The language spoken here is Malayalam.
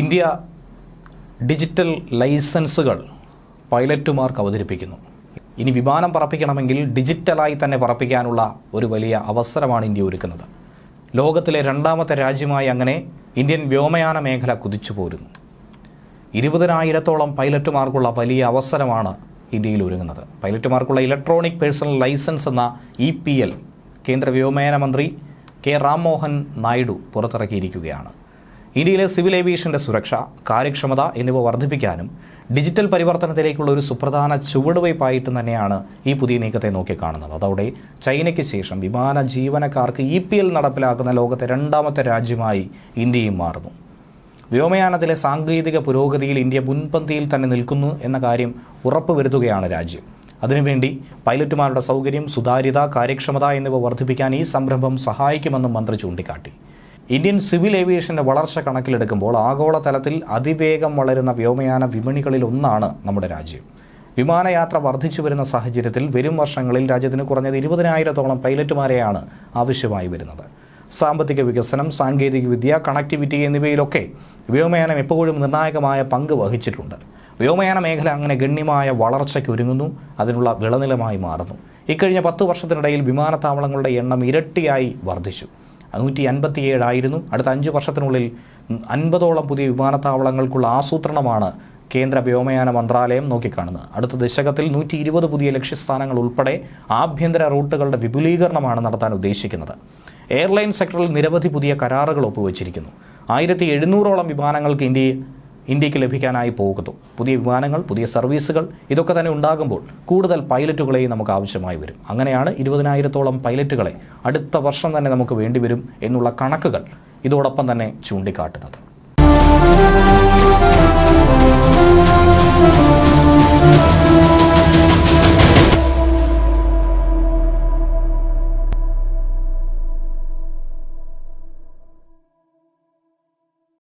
ഇന്ത്യ ഡിജിറ്റൽ ലൈസൻസുകൾ പൈലറ്റുമാർക്ക് അവതരിപ്പിക്കുന്നു. ഇനി വിമാനം പറപ്പിക്കണമെങ്കിൽ ഡിജിറ്റലായി തന്നെ പറപ്പിക്കാനുള്ള ഒരു വലിയ അവസരമാണ് ഇന്ത്യ ഒരുക്കുന്നത്. ലോകത്തിലെ രണ്ടാമത്തെ രാജ്യമായി അങ്ങനെ ഇന്ത്യൻ വ്യോമയാന മേഖല കുതിച്ചു പോരുന്നു. ഇരുപതിനായിരത്തോളം പൈലറ്റുമാർക്കുള്ള വലിയ അവസരമാണ് ഇന്ത്യയിൽ ഒരുങ്ങുന്നത്. പൈലറ്റുമാർക്കുള്ള ഇലക്ട്രോണിക് പേഴ്സണൽ ലൈസൻസ് എന്ന ഇ പി എൽ കേന്ദ്ര വ്യോമയാന മന്ത്രി കെ റാംമോഹൻ നായിഡു പുറത്തിറക്കിയിരിക്കുകയാണ്. ഇന്ത്യയിലെ സിവിൽ ഏവിയേഷന്റെ സുരക്ഷ കാര്യക്ഷമത എന്നിവ വർദ്ധിപ്പിക്കാനും ഡിജിറ്റൽ പരിവർത്തനത്തിലേക്കുള്ള ഒരു സുപ്രധാന ചുവടുവയ്പായിട്ട് തന്നെയാണ് ഈ പുതിയ നീക്കത്തെ നോക്കിക്കാണുന്നത്. അതോടെ ചൈനയ്ക്ക് ശേഷം വിമാന ജീവനക്കാർക്ക് ഇ പി എൽ നടപ്പിലാക്കുന്ന ലോകത്തെ രണ്ടാമത്തെ രാജ്യമായി ഇന്ത്യയും മാറുന്നു. വ്യോമയാനത്തിലെ സാങ്കേതിക പുരോഗതിയിൽ ഇന്ത്യ മുൻപന്തിയിൽ തന്നെ നിൽക്കുന്നു എന്ന കാര്യം ഉറപ്പുവരുത്തുകയാണ് രാജ്യം. അതിനുവേണ്ടി പൈലറ്റുമാരുടെ സൗകര്യം സുതാര്യത കാര്യക്ഷമത എന്നിവ വർദ്ധിപ്പിക്കാൻ ഈ സംരംഭം സഹായിക്കുമെന്നും മന്ത്രി ചൂണ്ടിക്കാട്ടി. ഇന്ത്യൻ സിവിൽ ഏവിയേഷന്റെ വളർച്ച കണക്കിലെടുക്കുമ്പോൾ ആഗോളതലത്തിൽ അതിവേഗം വളരുന്ന വ്യോമയാന വിപണികളിൽ ഒന്നാണ് നമ്മുടെ രാജ്യം. വിമാനയാത്ര വർദ്ധിച്ചു വരുന്ന സാഹചര്യത്തിൽ വരും വർഷങ്ങളിൽ രാജ്യത്തിന് കുറഞ്ഞത് ഇരുപതിനായിരത്തോളം പൈലറ്റുമാരെയാണ് ആവശ്യമായി വരുന്നത്. സാമ്പത്തിക വികസനം സാങ്കേതികവിദ്യ കണക്ടിവിറ്റി എന്നിവയിലൊക്കെ വ്യോമയാനം എപ്പോഴും നിർണായകമായ പങ്ക് വഹിച്ചിട്ടുണ്ട്. വ്യോമയാന മേഖല അങ്ങനെ ഗണ്യമായ വളർച്ചയ്ക്ക് ഒരുങ്ങുന്നു അതിനുള്ള വിളനിലമായി മാറുന്നു. ഇക്കഴിഞ്ഞ പത്ത് വർഷത്തിനിടയിൽ വിമാനത്താവളങ്ങളുടെ എണ്ണം ഇരട്ടിയായി വർദ്ധിച്ചു. നൂറ്റി അൻപത്തിയേഴായിരുന്നു അടുത്ത അഞ്ച് വർഷത്തിനുള്ളിൽ അൻപതോളം പുതിയ വിമാനത്താവളങ്ങൾക്കുള്ള ആസൂത്രണമാണ് കേന്ദ്ര വ്യോമയാന മന്ത്രാലയം നോക്കിക്കാണുന്നത്. അടുത്ത ദശകത്തിൽ നൂറ്റി ഇരുപത് പുതിയ ലക്ഷ്യസ്ഥാനങ്ങൾ ഉൾപ്പെടെ ആഭ്യന്തര റൂട്ടുകളുടെ വിപുലീകരണമാണ് നടത്താൻ ഉദ്ദേശിക്കുന്നത്. എയർലൈൻ സെക്ടറിൽ നിരവധി പുതിയ കരാറുകൾ ഒപ്പുവച്ചിരിക്കുന്നു. ആയിരത്തി എഴുന്നൂറോളം വിമാനങ്ങൾക്ക് ഇന്ത്യ ഇന്ത്യയ്ക്ക് ലഭിക്കാനായി പോകുന്നു. പുതിയ വിമാനങ്ങൾ പുതിയ സർവീസുകൾ ഇതൊക്കെ തന്നെ ഉണ്ടാകുമ്പോൾ കൂടുതൽ പൈലറ്റുകളെയും നമുക്ക് ആവശ്യമായി വരും. അങ്ങനെയാണ് ഇരുപതിനായിരത്തോളം പൈലറ്റുകളെ അടുത്ത വർഷം തന്നെ നമുക്ക് വേണ്ടിവരും എന്നുള്ള കണക്കുകൾ ഇതോടൊപ്പം തന്നെ ചൂണ്ടിക്കാട്ടുന്നത്.